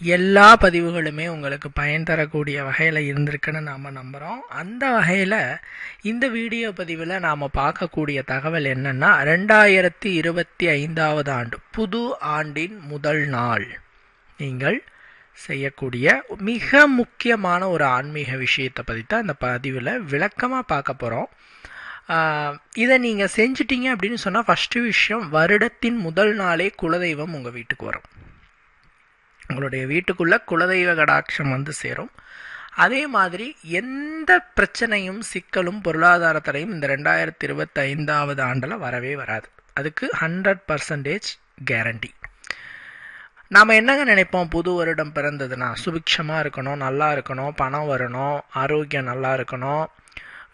எல்லா பதிவுகளுமே உங்களுக்கு பயன் தரக்கூடிய வகையில் இருந்திருக்குன்னு நாம் நம்புகிறோம் அந்த வகையில் இந்த வீடியோ பதிவில் நாம் பார்க்கக்கூடிய தகவல் என்னென்னா ரெண்டாயிரத்தி இருபத்தி ஐந்தாவது ஆண்டு புது ஆண்டின் முதல் நாள். நீங்கள் செய்யக்கூடிய மிக முக்கியமான ஒரு ஆன்மீக விஷயத்தை பற்றி தான் இந்த பதிவில் விளக்கமாக பார்க்க போகிறோம் இதை நீங்கள் செஞ்சிட்டீங்க அப்படின்னு சொன்னால் ஃபஸ்ட்டு விஷயம் வருடத்தின் முதல் நாளே குலதெய்வம் உங்கள் வீட்டுக்கு வரும். உங்களுடைய வீட்டுக்குள்ளே குலதெய்வ கடாட்சம் வந்து சேரும். அதே மாதிரி எந்த பிரச்சனையும் சிக்கலும் பொருளாதார தடையும் இந்த ரெண்டாயிரத்தி இருபத்தி ஐந்தாவது ஆண்டில் வரவே வராது. அதுக்கு ஹண்ட்ரட் பர்சன்டேஜ் கேரண்டி நாம் என்னங்க நினைப்போம்? புது வருடம் பிறந்ததுன்னா சுபிக்ஷமாக இருக்கணும் நல்லா இருக்கணும் பணம் வரணும் ஆரோக்கியம் நல்லா இருக்கணும்.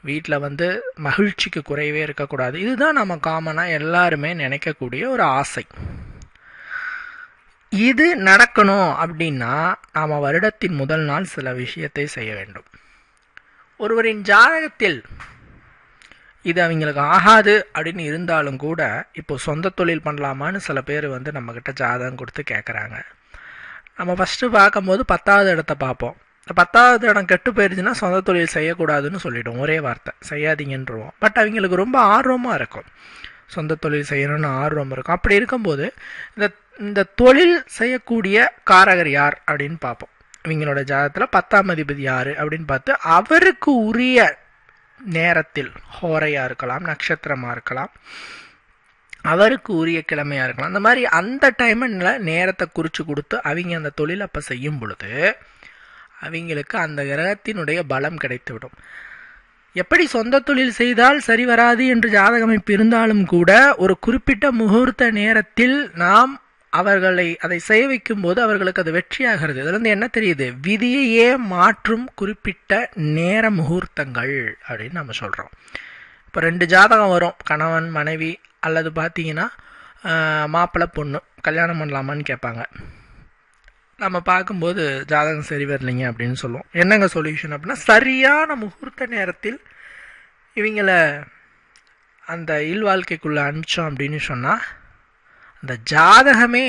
வீட்டில் வந்து மகிழ்ச்சிக்கு குறைவே இருக்கக்கூடாது. இதுதான் நம்ம காமனாக எல்லாருமே நினைக்கக்கூடிய ஒரு ஆசை. இது நடக்கணும் அப்படின்னா நாம் வருடத்தின் முதல் நாள் சில விஷயத்தை செய்ய வேண்டும். ஒருவரின் ஜாதகத்தில் இது அவங்களுக்கு ஆகாது அப்படின்னு இருந்தாலும் கூட இப்போ சொந்த தொழில் பண்ணலாமான்னு சில பேர் வந்து நம்மக்கிட்ட ஜாதகம் கொடுத்து கேட்குறாங்க நம்ம ஃபஸ்ட்டு பார்க்கும்போது பத்தாவது இடத்த பார்ப்போம். பத்தாவது இடம் கெட்டு போயிருச்சுன்னா சொந்த தொழில் செய்யக்கூடாதுன்னு சொல்லிவிடும் ஒரே வார்த்தை செய்யாதீங்கன்றவோம். பட் அவங்களுக்கு ரொம்ப ஆர்வமாக இருக்கும். சொந்த தொழில் செய்யணும்னு ஆர்வம் இருக்கும். அப்படி இருக்கும்போது இந்த இந்த தொழில் செய்யக்கூடிய காரகர் யார் அப்படின்னு பார்ப்போம். இவங்களோட ஜாதகத்தில் பத்தாம் அதிபதி யார் அப்படின்னு பார்த்து அவருக்கு உரிய நேரத்தில் ஹோரையாக இருக்கலாம் நட்சத்திரமாக இருக்கலாம் அவருக்கு உரிய கிழமையாக இருக்கலாம். அந்த மாதிரி அந்த டைமில் நேரத்தை குறித்து கொடுத்து அவங்க அந்த தொழில் அப்போ செய்யும் பொழுது அவங்களுக்கு அந்த கிரகத்தினுடைய பலம் கிடைத்துவிடும். எப்படி சொந்த தொழில் செய்தால் சரி வராது என்று ஜாதக அமைப்பு இருந்தாலும் கூட ஒரு குறிப்பிட்ட முகூர்த்த நேரத்தில் நாம் அவர்களை அதை செய்ய வைக்கும் போது அவர்களுக்கு அது வெற்றியாகிறது. இதுலேருந்து என்ன தெரியுது? விதியையே மாற்றும் குறிப்பிட்ட நேர முகூர்த்தங்கள் அப்படின்னு நம்ம சொல்கிறோம் இப்போ ரெண்டு ஜாதகம் வரும். கணவன் மனைவி அல்லது பார்த்தீங்கன்னா மாப்பிள்ளை பொண்ணு. கல்யாணம் பண்ணலாமான்னு கேட்பாங்க. நம்ம பார்க்கும்போது ஜாதகம் சரி வரலைங்க அப்படின்னு சொல்லுவோம். என்னங்க சொல்யூஷன் அப்படின்னா சரியான முகூர்த்த நேரத்தில் இவங்களை அந்த இல்வாழ்க்கைக்குள்ளே அனுப்பிச்சோம் அப்படின்னு சொன்னால் அந்த ஜாதகமே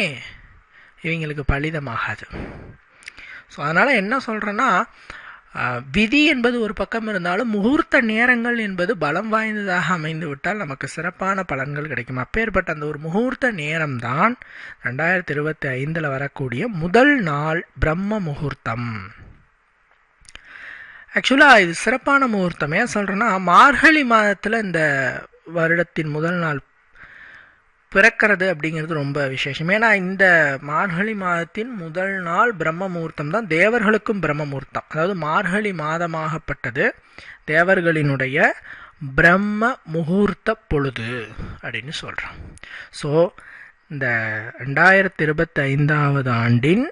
இவங்களுக்கு பலிதமாகாது. ஸோ அதனால் என்ன சொல்கிறேன்னா விதி என்பது ஒரு பக்கம் இருந்தாலும் முகூர்த்த நேரங்கள் என்பது பலம் வாய்ந்ததாக அமைந்து விட்டால் நமக்கு சிறப்பான பலன்கள் கிடைக்கும். அப்பேற்பட்ட அந்த ஒரு முகூர்த்த நேரம் தான் ரெண்டாயிரத்தி இருபத்தி ஐந்தில் வரக்கூடிய முதல் நாள் பிரம்ம முகூர்த்தம். ஆக்சுவலாக இது சிறப்பான முகூர்த்தம். ஏன் சொல்கிறேன்னா மார்கழி மாதத்தில் இந்த வருடத்தின் முதல் நாள் பிறக்கிறது அப்படிங்கிறது ரொம்ப விசேஷம். ஏன்னா இந்த மார்கழி மாதத்தின் முதல் நாள் பிரம்ம முகூர்த்தம் தான். தேவர்களுக்கும் பிரம்ம முகூர்த்தம் அதாவது மார்கழி மாதமாகப்பட்டது தேவர்களினுடைய பிரம்ம முகூர்த்த பொழுது அப்படின்னு சொல்கிறோம் ஸோ இந்த ரெண்டாயிரத்தி இருபத்தி ஐந்தாவது ஆண்டின்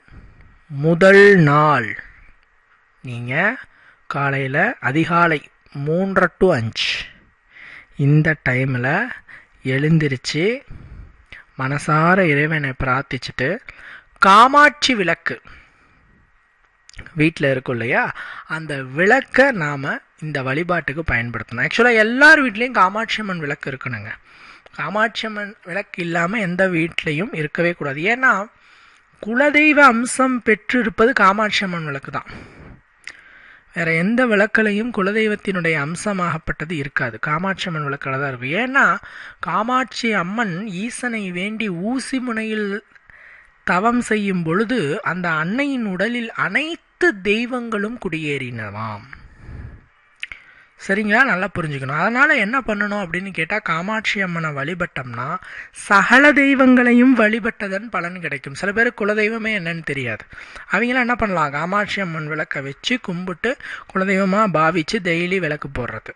முதல் நாள் நீங்கள் காலையில் அதிகாலை மூன்றரை டு அஞ்சு இந்த டைமில் எழுந்திருச்சு மனசார இறைவனை பிரார்த்திச்சுட்டு காமாட்சி விளக்கு. வீட்டில் இருக்கும் இல்லையா? அந்த விளக்கை நாம் இந்த வழிபாட்டுக்கு பயன்படுத்தணும். ஆக்சுவலாக எல்லார் வீட்லேயும் காமாட்சி அம்மன் விளக்கு இருக்கணுங்க. காமாட்சி அம்மன் விளக்கு இல்லாமல் எந்த வீட்லேயும் இருக்கவே கூடாது. ஏன்னா குலதெய்வ அம்சம் பெற்றிருப்பது காமாட்சி அம்மன் விளக்கு தான் வேற எந்த விளக்கலையும் குலதெய்வத்தினுடைய அம்சமாகப்பட்டது இருக்காது. காமாட்சி அம்மன் விளக்கில் தான் இருக்கும். ஏன்னா காமாட்சி அம்மன் ஈசனை வேண்டி ஊசி முனையில் தவம் செய்யும் பொழுது அந்த அன்னையின் உடலில் அனைத்து தெய்வங்களும் குடியேறினவாம். சரிங்களா? நல்லா புரிஞ்சுக்கணும். அதனால் என்ன பண்ணணும் அப்படின்னு கேட்டால் காமாட்சி அம்மனை வழிபட்டோம்னா சகல தெய்வங்களையும் வழிபட்டதன் பலன் கிடைக்கும். சில பேர் குலதெய்வமே என்னன்னு தெரியாது. அவங்களாம் என்ன பண்ணலாம்? காமாட்சி அம்மன் விளக்கை வச்சு கும்பிட்டு குலதெய்வமாக பாவித்து டெய்லி விளக்கு போடுறது.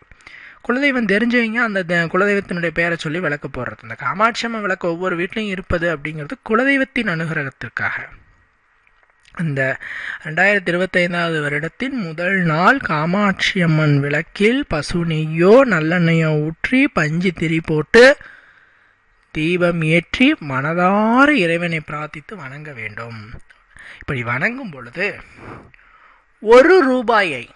குலதெய்வம் தெரிஞ்சவங்க அந்த குலதெய்வத்தினுடைய பேரை சொல்லி விளக்கு போடுறது. இந்த காமாட்சி அம்மன் விளக்கு ஒவ்வொரு வீட்லையும் இருப்பது அப்படிங்கிறது குலதெய்வத்தின் அனுகிரகத்திற்காக. இந்த ரெண்டாயிரத்தி இருபத்தைந்தாவது வருடத்தின் முதல் நாள் காமாட்சி அம்மன் விளக்கில் பசு நெய்யோ நல்லெண்ணெயோ ஊற்றி பஞ்சு திரி போட்டு தீபம் ஏற்றி மனதார இறைவனை பிரார்த்தித்து வணங்க வேண்டும். இப்படி வணங்கும் பொழுது ஒரு ரூபாயை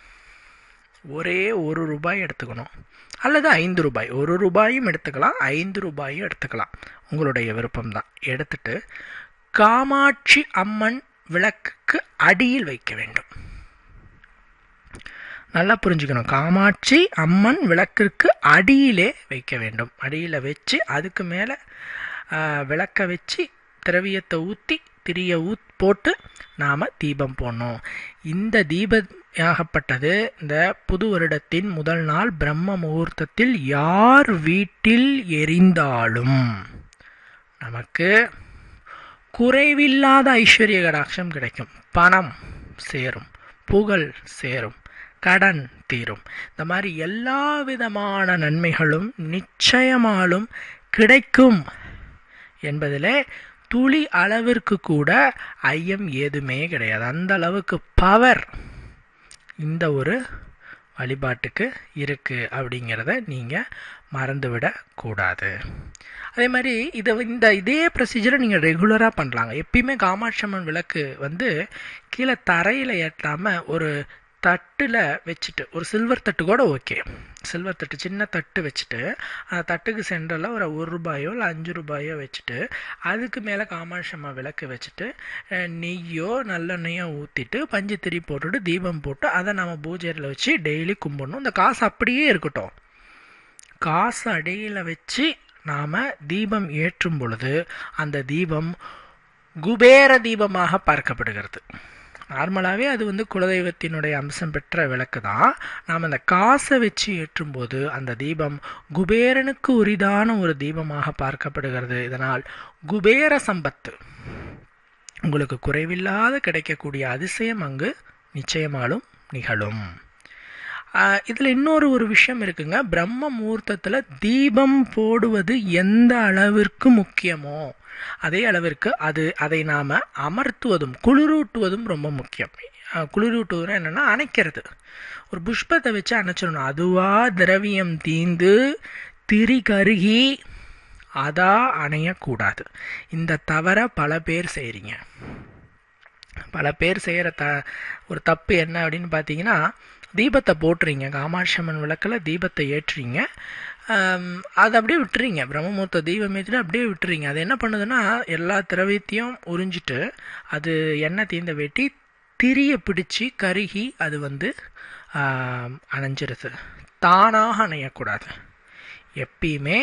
ஒரே ஒரு ரூபாய் எடுத்துக்கணும். அல்லது ஐந்து ரூபாய் ஒரு ரூபாயும் எடுத்துக்கலாம் ஐந்து ரூபாயும் எடுத்துக்கலாம். உங்களுடைய விருப்பம்தான். எடுத்துட்டு காமாட்சி அம்மன் விளக்குக்கு அடியில் வைக்க வேண்டும். நல்லா புரிஞ்சுக்கணும். காமாட்சி அம்மன் விளக்கிற்கு அடியிலே வைக்க வேண்டும். அடியில் வச்சு அதுக்கு மேலே விளக்க வச்சு திரவியத்தை ஊற்றி திரிய ஊத் போட்டு நாம் தீபம் போடணும். இந்த தீபமாகப்பட்டது இந்த புது வருடத்தின் முதல் நாள் பிரம்ம முகூர்த்தத்தில் யார் வீட்டில் எரிந்தாலும் நமக்கு குறைவில்லாத ஐஸ்வர்ய கடாட்சம் கிடைக்கும். பணம் சேரும் புகழ் சேரும் கடன் தீரும். இந்த மாதிரி எல்லா விதமான நன்மைகளும் நிச்சயமாலும் கிடைக்கும் என்பதிலே துளி அளவிற்கு கூட ஐயம் ஏதுமே கிடையாது. அந்த அளவுக்கு பவர் இந்த ஒரு வழிபாட்டுக்கு இருக்குது அப்படிங்கிறத நீங்கள் மறந்துவிடக்கூடாது. அதே மாதிரி இதை இந்த இதே ப்ரொசீஜரை நீங்கள் ரெகுலராக பண்ணலாங்க. எப்பயுமே காமாட்சி அம்மன் விளக்கு வந்து கீழே தரையில் ஏற்றாமல் ஒரு தட்டில் வச்சுட்டு ஒரு சில்வர் தட்டு கூட ஓகே சில்வர் தட்டு சின்ன தட்டு வச்சுட்டு அந்த தட்டுக்கு சென்டரில் ஒரு ஒரு ரூபாயோ இல்லை அஞ்சு ரூபாயோ வச்சுட்டு அதுக்கு மேலே காமாட்சம்மா விளக்கு வச்சுட்டு நெய்யோ நல்லெண்ணையோ ஊற்றிட்டு பஞ்சு திரி போட்டுட்டு தீபம் போட்டு அதை நம்ம பூஜையில் வச்சு டெய்லி கும்பிடணும். இந்த காசு அப்படியே இருக்கட்டும். காசு அடியில் வச்சு நாம் தீபம் ஏற்றும் பொழுது அந்த தீபம் குபேர தீபமாக பார்க்கப்படுகிறது. நார்மலாகவே அது வந்து குலதெய்வத்தினுடைய அம்சம் பெற்ற விளக்கு தான் நாம் அந்த காசை வச்சு ஏற்றும்போது அந்த தீபம் குபேரனுக்கு உரிதான ஒரு தீபமாக பார்க்கப்படுகிறது. இதனால் குபேர சம்பத்து. உங்களுக்கு குறைவில்லாத கிடைக்கக்கூடிய அதிசயம் அங்கு நிச்சயமாலும் நிகழும். இதில் இன்னொரு ஒரு விஷயம் இருக்குங்க. பிரம்ம முகூர்த்தத்தில் தீபம் போடுவது எந்த அளவிற்கு முக்கியமோ அதே அளவிற்கு அது அதை நாம் அமர்த்துவதும் குளிரூட்டுவதும் ரொம்ப முக்கியம். குளிரூட்டுவதுனா என்னென்னா அணைக்கிறது. ஒரு புஷ்பத்தை வச்சு அணைச்சிடணும். அதுவாக திரவியம் தீந்து திரி கருகி அதா அணையக்கூடாது. இந்த தவறை பல பேர் செய்கிறீங்க பல பேர் செய்கிற த ஒரு தப்பு என்ன அப்படின்னு பார்த்தீங்கன்னா தீபத்தை போட்டுறீங்க. காமாட்சம்மன் விளக்கில் தீபத்தை ஏற்றுறீங்க. அதை அப்படியே விட்டுறீங்க. பிரம்மமூர்த்த தீபம் ஏற்றிட்டு அப்படியே விட்டுறீங்க. அது என்ன பண்ணுதுன்னா எல்லா திரவியத்தையும் உறிஞ்சிட்டு அது எண்ணெய் தீந்த வெட்டி திரிய பிடிச்சி கருகி அது வந்து அணைஞ்சிருது. தானாக அணையக்கூடாது. எப்பயுமே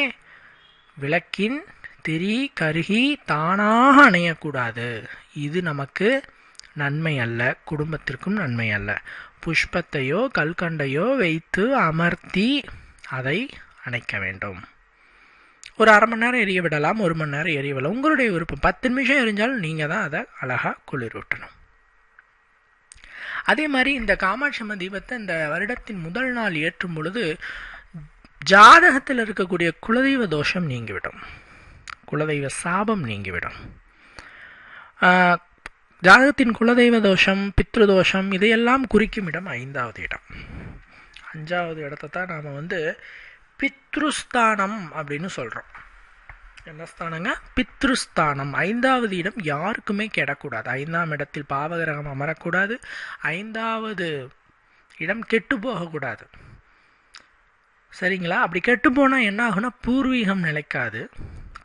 விளக்கின் திரி கருகி தானாக அணையக்கூடாது. இது நமக்கு நன்மை அல்ல குடும்பத்திற்கும் நன்மை அல்ல புஷ்பத்தையோ கல்கண்டையோ வைத்து அமர்த்தி அதை அணைக்க வேண்டும். ஒரு அரை மணி நேரம் எரிய விடலாம் ஒரு மணி நேரம் எரிய விடலாம். உங்களுடைய விருப்பம். பத்து நிமிஷம் எரிஞ்சாலும் நீங்கள் தான் அதை அழகாக குளிரூட்டணும். அதே மாதிரி இந்த காமாட்சம்ம தீபத்தை இந்த வருடத்தின் முதல் நாள் ஏற்றும் பொழுது ஜாதகத்தில் இருக்கக்கூடிய குலதெய்வ தோஷம் நீங்கிவிடும். குலதெய்வ சாபம் நீங்கிவிடும். ஜாதகத்தின் குலதெய்வ தோஷம் பித்ரு தோஷம் இதையெல்லாம் குறிக்கும் இடம் ஐந்தாவது இடம். அஞ்சாவது இடத்த தான் நாம் வந்து பித்ருஸ்தானம் அப்படின்னு சொல்கிறோம் என்ன ஸ்தானங்க? பித்ருஸ்தானம். ஐந்தாவது இடம் யாருக்குமே கெடக்கூடாது. ஐந்தாம் இடத்தில் பாவகிரகம் அமரக்கூடாது. ஐந்தாவது இடம் கெட்டு போகக்கூடாது. சரிங்களா? அப்படி கெட்டு போனால் என்ன ஆகுனா பூர்வீகம் நிலைக்காது.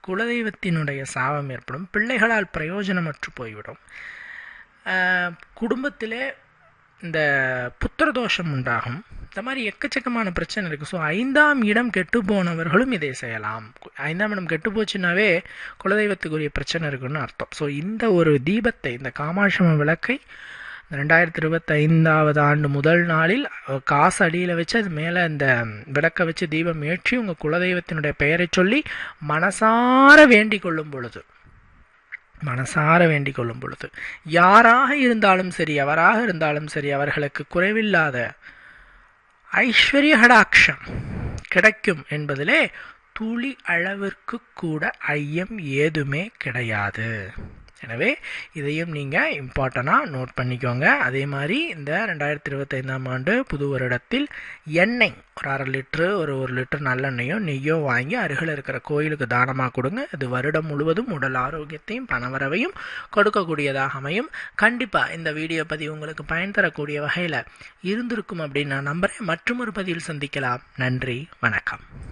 குலதெய்வத்தினுடைய சாபம் ஏற்படும். பிள்ளைகளால் பிரயோஜனமற்று போய்விடும். குடும்பத்திலே இந்த புத்திரதோஷம் உண்டாகும். இந்த மாதிரி எக்கச்சக்கமான பிரச்சனை இருக்குது ஸோ ஐந்தாம் இடம் கெட்டு போனவர்களும் இதை செய்யலாம். ஐந்தாம் இடம் கெட்டு போச்சுனாவே குலதெய்வத்துக்குரிய பிரச்சனை இருக்குன்னு அர்த்தம். ஸோ இந்த ஒரு தீபத்தை இந்த காமாட்சம விளக்கை ரெண்டாயிரத்தி இருபத்தைந்தாவது ஆண்டு முதல் நாளில் காசு அடியில் வச்சு அது மேலே இந்த விளக்கை வச்சு தீபம் ஏற்றி உங்கள் குலதெய்வத்தினுடைய பெயரை சொல்லி மனசார வேண்டிக் கொள்ளும் பொழுது மனசார வேண்டிக் கொள்ளும் பொழுது. யாராக இருந்தாலும் சரி எவராக இருந்தாலும் சரி அவர்களுக்கு குறைவில்லாத ஐஸ்வர்ய ஹடாட்சம் கிடைக்கும் என்பதிலே துளி அளவிற்கு கூட ஐயம் ஏதுமே கிடையாது. எனவே இதையும் நீங்கள் இம்பார்ட்டண்ட்டாக நோட் பண்ணிக்கோங்க. அதே மாதிரி இந்த ரெண்டாயிரத்தி இருபத்தைந்தாம் ஆண்டு புது வருடத்தில் எண்ணெய் ஒரு அரை லிட்ரு ஒரு ஒரு லிட்டர் நல்லெண்ணெயோ நெய்யோ வாங்கி அருகில் இருக்கிற கோயிலுக்கு தானமாக கொடுங்க. இது வருடம் முழுவதும் உடல் ஆரோக்கியத்தையும் பணவரவையும் கொடுக்கக்கூடியதாக அமையும். கண்டிப்பாக இந்த வீடியோ பதிவு உங்களுக்கு பயன் தரக்கூடிய வகையில் இருந்திருக்கும் அப்படின்னு நான் நம்புகிறேன் மற்றும் ஒரு பதிவில் சந்திக்கலாம். நன்றி வணக்கம்.